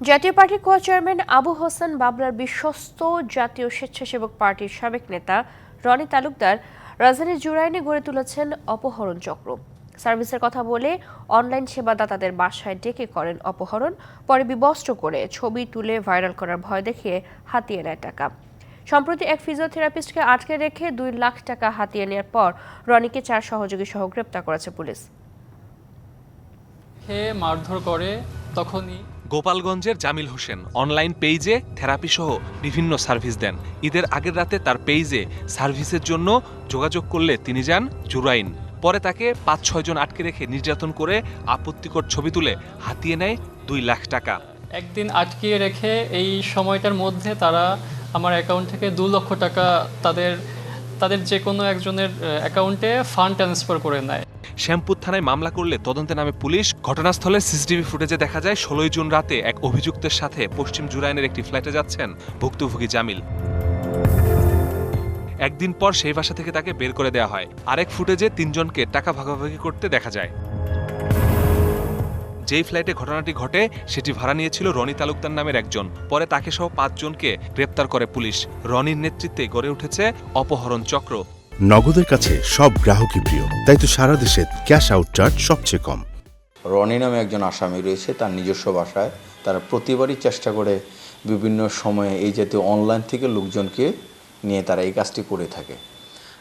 জাতীয় পার্টির co chairman Abu Hossain বাবলার বিশ্বস্ত জাতীয় স্বেচ্ছাসেবক পার্টির সাবেক নেতা রনি তালুকদার রাজধানীর জুরাইনে গড়ে তুলেছেন অপহরণ চক্র। সার্ভিসের কথা বলে অনলাইন সেবাদাতাদের বাসায় ডেকে করেন অপহরণ, পরে বিবস্ত্র করে ছবি তুলে ভাইরাল করার ভয় দেখিয়ে হাতিয়ে নেয় টাকা। সম্প্রতি এক ফিজিওথেরাপিস্টকে আটকে রেখে দুই লাখ টাকা হাতিয়ে নেওয়ার পর রনিকে চার সহযোগী সহ গ্রেপ্তার করেছে পুলিশ। খেয়ে মারধর করে, তখনই গোপালগঞ্জের জামিল হোসেন অনলাইন পেজে থেরাপি সহ বিভিন্ন সার্ভিস দেন। ঈদের আগের রাতে তার পেজে সার্ভিসের জন্য যোগাযোগ করলে তিনি যান জুরাইন। পরে তাকে পাঁচ ছয়জন আটকে রেখে নির্যাতন করে আপত্তিকর ছবি তুলে হাতিয়ে নেয় দুই লাখ টাকা। একদিন আটকিয়ে রেখে এই সময়টার মধ্যে তারা আমার অ্যাকাউন্ট থেকে দু লক্ষ টাকা তাদের তাদের যে কোনো একজনের অ্যাকাউন্টে ফান্ড ট্রান্সফার করে নেয়। শ্যামপুর থানায় মামলা করলে তদন্তে নামে পুলিশ। ঘটনাস্থলে সিসিটিভি ফুটেজে দেখা যায়, ষোলোই জুন রাতে এক অভিযুক্তের সাথে পশ্চিম জুরাইনের একটি ফ্ল্যাটে যাচ্ছেন ভুক্তভোগী জামিল। একদিন পর সেই বাসা থেকে তাকে বের করে দেওয়া হয়। আরেক ফুটেজে তিনজনকে টাকা ভাগাভাগি করতে দেখা যায়। যেই ফ্ল্যাটে ঘটনাটি ঘটে, সেটি ভাড়া নিয়েছিল রনি তালুকদার নামের একজন। পরে তাকে সহ পাঁচজনকে গ্রেপ্তার করে পুলিশ। রনির নেতৃত্বে গড়ে উঠেছে অপহরণ চক্র। নগদের কাছে সব গ্রাহকই প্রিয়। তাই তো সারা দেশে ক্যাশ আউট চার্জ সবচেয়ে কম। রনি নামে একজন আসামি রয়েছে, তার নিজস্ব বাসায়। তারা প্রতিবারই চেষ্টা করে বিভিন্ন সময়ে এই জাতীয় অনলাইন থেকে লোকজনকে নিয়ে তারা এই কাজটি করে থাকে।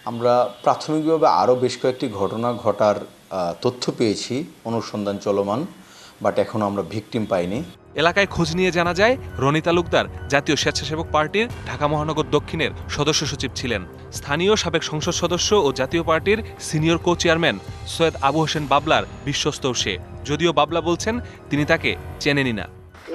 আমরা প্রাথমিকভাবে আরও বেশ কয়েকটি ঘটনা, ঘটার তথ্য পেয়েছি। অনুসন্ধান চলমান। বাট এখনও আমরা ভিকটিম পাইনি। এলাকায় খোঁজ নিয়ে জানা যায় রনি তালুকদার জাতীয় স্বেচ্ছাসেবক পার্টির ঢাকা মহানগর দক্ষিণের সদস্য সচিব ছিলেন। স্থানীয় সাবেক সংসদ সদস্য ও জাতীয় পার্টির senior co chairman Syed Abu Hossain বাবলার বিশ্বস্ত সে। যদিও বাবলা বলছেন তিনি তাকে চেনেনি না।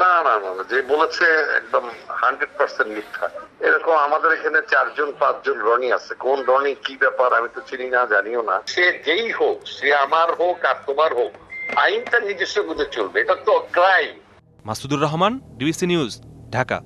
না না না না, যে বলেছে একদম হান্ড্রেড পার্সেন্ট মিথ্যা। এরকম আমাদের এখানে চারজন পাঁচজন রনি আছে। কোন রনি কি ব্যাপার আমি তো চিনি না জানিও না। সে যেই হোক সে আমার হোক আর তোমার হোক আইনটা নিজস্ব বুঝে চলবে এটা তো crime Masudur Rahman DBC news Dhaka.